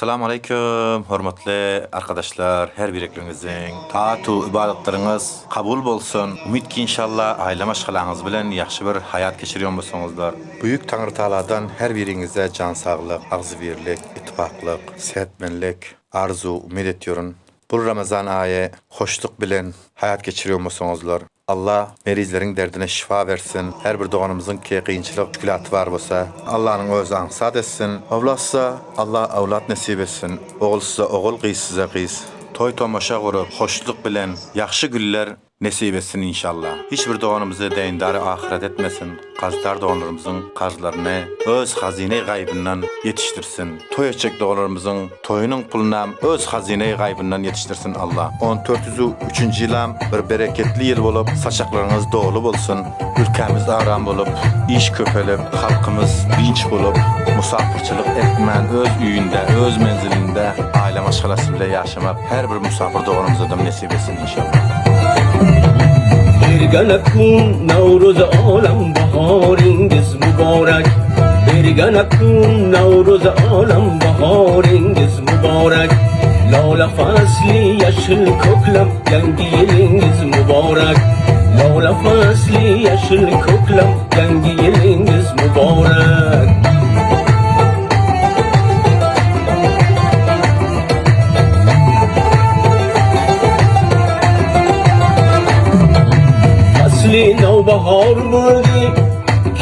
Assalamu alaykum, hormatly arkadaşlar. Her bireklerinizin taatu ibadetleriniz kabul bolsun. Umid ki inşallah aile maşgalaňyz bilen ýaxşy bir hayat geçiriyor bolsaňyzlar. Büyük Taňry Taaladan her biriňize can saglyk, agzy birlik, ittifaklyk, sehatmenlik arzu umid etýäryn. Bu Ramazan ayı hoşluk bilen hayat geçiriyor bolsaňyzlar. Allah merizlerin derdine şifa versin. Her bir doğanımızın ki kıyınçılık külatı var bolsa Allah'ın öz ansat etsin. Avlatsa Allah avlat nasip etsin. Oğulsa oğul kıys size kıys. Toy tomaşa kurup hoşluk bilen yaxşı güller nasip etsin inşallah. Hiçbir doğanımızı deyindarı ahiret etmesin. Kazlar doğanlarımızın kazlarını öz hazine gaybından yetiştirsin. Toy edecek doğanlarımızın toyunun puluna öz hazine gaybından yetiştirsin Allah. 1403. yılam bir bereketli yıl bolup saçaklarınız doğulu bolsun. Ülkemiz aram bolup, iş köpelip, halkımız dinç bolup, musafirçilik etmen öz üyünde, öz menzilinde aile maşgalası bile yaşamak her bir musafir doğanımıza da nasip etsin inşallah. Birganakun Navruz olam bahoringiz muborak Birganakun Navruz olam bahoringiz muborak Lola fasli yaşıl koklam yangi yilingiz muborak Lola fasli yaşıl koklam yangi yilingiz muborak Fasli navbahar bo'ldi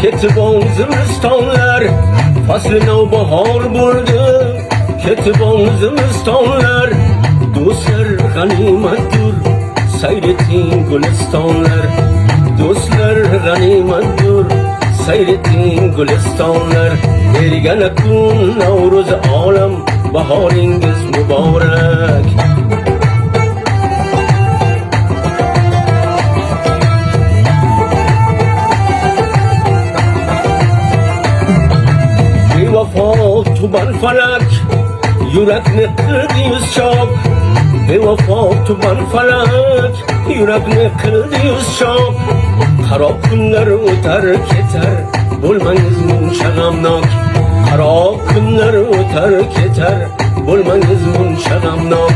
ketib ol zimistonlar Fasli navbahar bo'ldi ketib ol zimistonlar do'stlar g'animatdir sayr eting gulistonlar do'stlar g'animatdir sayr eting gulistonlar bergana kun navruz olam bahoringiz muborak Tuban falak Yürekni kırdı yüz çok Bevafo tuban falak Yürekni kırdı yüz çok. Kara kunlar öter keter Bulmanız munşagamnak Kara kunlar öter keter Bulmanız munşagamnak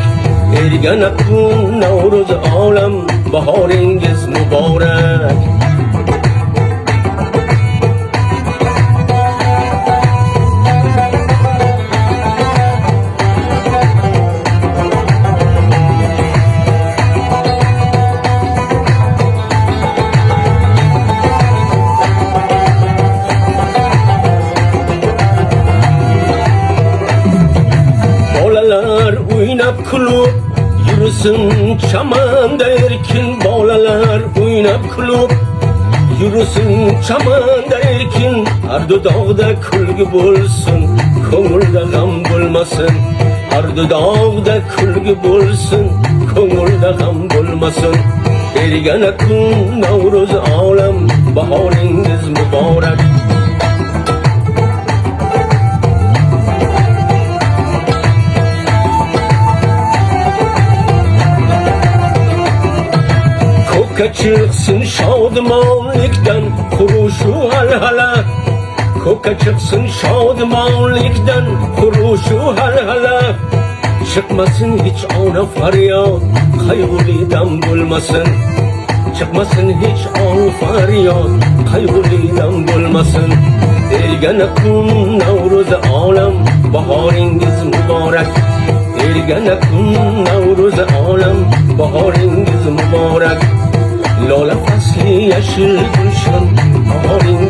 Ergen akun Navruz olam Bahoringiz muborak Oynab kulub Yürüsün çamanda erkin Bolalar oynab kulub Yürüsün çamanda erkin Ardı dağda kulgu bulsun. Ko'ngilda g'am bo'lmasin Ardı dağda kulgu bulsun. Ko'ngilda g'am bo'lmasin Bergan kun Navruz olam Bahoringiz muborak Ko'kka chiqsin shodumonlikdan Xurushu halhala. Ko'kka chiqsin shodumonlikdan Xurushu halhala. Chiqmasin hech ona faryod Qayg'uli dam bo'lmasin Chiqmasin hech on faryod Qayg'uli dam bo'lmasin Ergana kun Navruz olam Bahoringiz muborak Ergana kun Navruz olam Bahoringiz muborak Lola fasli yaşıl gülşen Bahoringiz